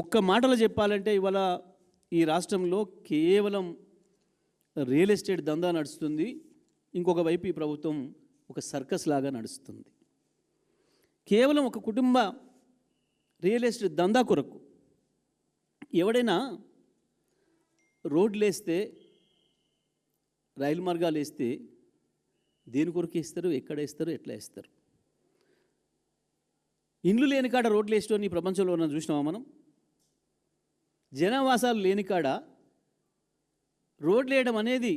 ఒక్క మాటలో చెప్పాలంటే ఇవాళ ఈ రాష్ట్రంలో కేవలం రియల్ ఎస్టేట్ దందా నడుస్తుంది. ఇంకొక వైపు ఈ ప్రభుత్వం ఒక సర్కస్ లాగా నడుస్తుంది. కేవలం ఒక కుటుంబ రియల్ ఎస్టేట్ దందా కొరకు ఎవడైనా రోడ్లు వేస్తే రైలు మార్గాలు వేస్తే దేని కొరకు వేస్తారు ఎక్కడ వేస్తారు ఎట్లా వేస్తారు? ఇండ్లు లేని కాడ రోడ్లు వేసుకోని ప్రపంచంలో ఉన్న చూసినామా మనం? జనవాసాలు లేని కాడ రోడ్లు వేయడం అనేది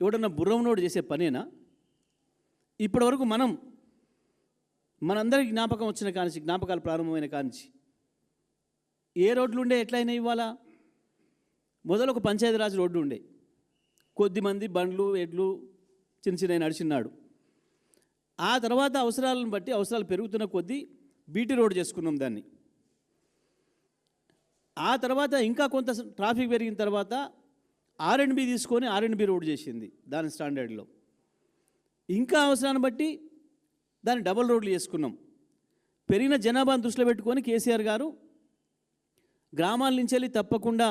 ఎవడన్నా బుర్రమునోడు చేసే పనేనా? ఇప్పటివరకు మనం మనందరికి జ్ఞాపకం వచ్చిన కానించి జ్ఞాపకాలు ప్రారంభమైన కానించి ఏ రోడ్లు ఉండే ఎట్లయినా ఇవాళ మొదలు ఒక పంచాయతీరాజ్ రోడ్డు ఉండే కొద్దిమంది బండ్లు ఎడ్లు చిన్న చిన్న నడిచిన్నాడు. ఆ తర్వాత అవసరాలను బట్టి అవసరాలు పెరుగుతున్న కొద్దీ బీటీ రోడ్ చేసుకున్నాం దాన్ని. ఆ తర్వాత ఇంకా కొంత ట్రాఫిక్ పెరిగిన తర్వాత ఆర్ అండ్ బి తీసుకొని ఆర్ అండ్ బి రోడ్ చేసింది దాని స్టాండర్డ్లో. ఇంకా అవసరాన్ని బట్టి దాన్ని డబల్ రోడ్లు చేసుకున్నాం. పెరిగిన జనాభాను దృష్టిలో పెట్టుకొని కేసీఆర్ గారు గ్రామాల నుంచి వెళ్ళి తప్పకుండా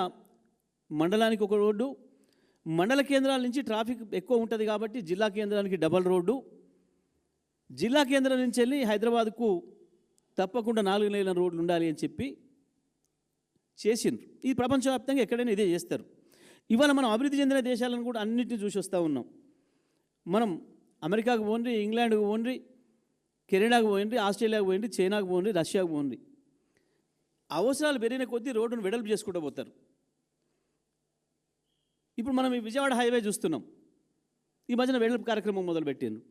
మండలానికి ఒక రోడ్డు మండల కేంద్రాల నుంచి ట్రాఫిక్ ఎక్కువ ఉంటుంది కాబట్టి జిల్లా కేంద్రానికి డబల్ రోడ్డు జిల్లా కేంద్రం నుంచి వెళ్ళి హైదరాబాద్కు తప్పకుండా నాలుగు నెలల రోడ్లు ఉండాలి అని చెప్పి చేసిండ్రు. ఈ ప్రపంచవ్యాప్తంగా ఎక్కడైనా ఇదే చేస్తారు. ఇవాళ మనం అభివృద్ధి చెందిన దేశాలను కూడా అన్నింటినీ చూసి వస్తూ ఉన్నాం. మనం అమెరికాకు పోండి ఇంగ్లాండ్కు పోండి కెనడాకు పోయింది ఆస్ట్రేలియాకు పోయింది చైనాకు పోండి రష్యాకు పోండి అవసరాలు పెరిగిన కొద్దీ రోడ్డును వెడల్పు చేసుకుంటూ పోతారు. ఇప్పుడు మనం ఈ విజయవాడ హైవే చూస్తున్నాం. ఈ మధ్యన వెడల్పు కార్యక్రమం మొదలుపెట్టిండ్రు.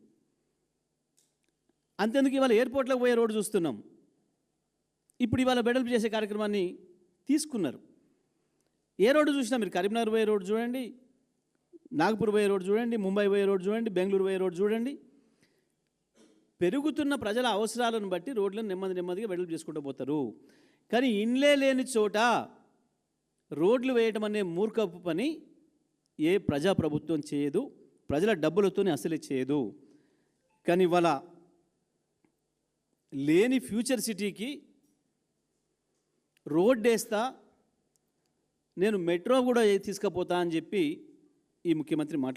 అంతేందుకు ఇవాళ ఎయిర్పోర్ట్లోకి పోయే రోడ్డు చూస్తున్నాం. ఇప్పుడు ఇవాళ వెడల్పు చేసే కార్యక్రమాన్ని తీసుకున్నారు. ఏ రోడ్డు చూసినా మీరు కరీంనగర్ పోయే రోడ్డు చూడండి నాగపూర్ పోయే రోడ్డు చూడండి ముంబై పోయే రోడ్డు చూడండి బెంగళూరు పోయే రోడ్డు చూడండి. పెరుగుతున్న ప్రజల అవసరాలను బట్టి రోడ్లను నెమ్మది నెమ్మదిగా వెడల్పు చేసుకుంటూ పోతారు. కానీ ఇండ్లే లేని చోట రోడ్లు వేయటం అనే మూర్ఖపు పని ఏ ప్రజాప్రభుత్వం చేయదు ప్రజల డబ్బులతోనే అసలే చేయదు. కానీ ఇవాళ లేని ఫ్యూచర్ సిటీకి రోడ్ వేస్తా నేను మెట్రో కూడా తీసుకుపోతా అని చెప్పి ఈ ముఖ్యమంత్రి మాట్లాడు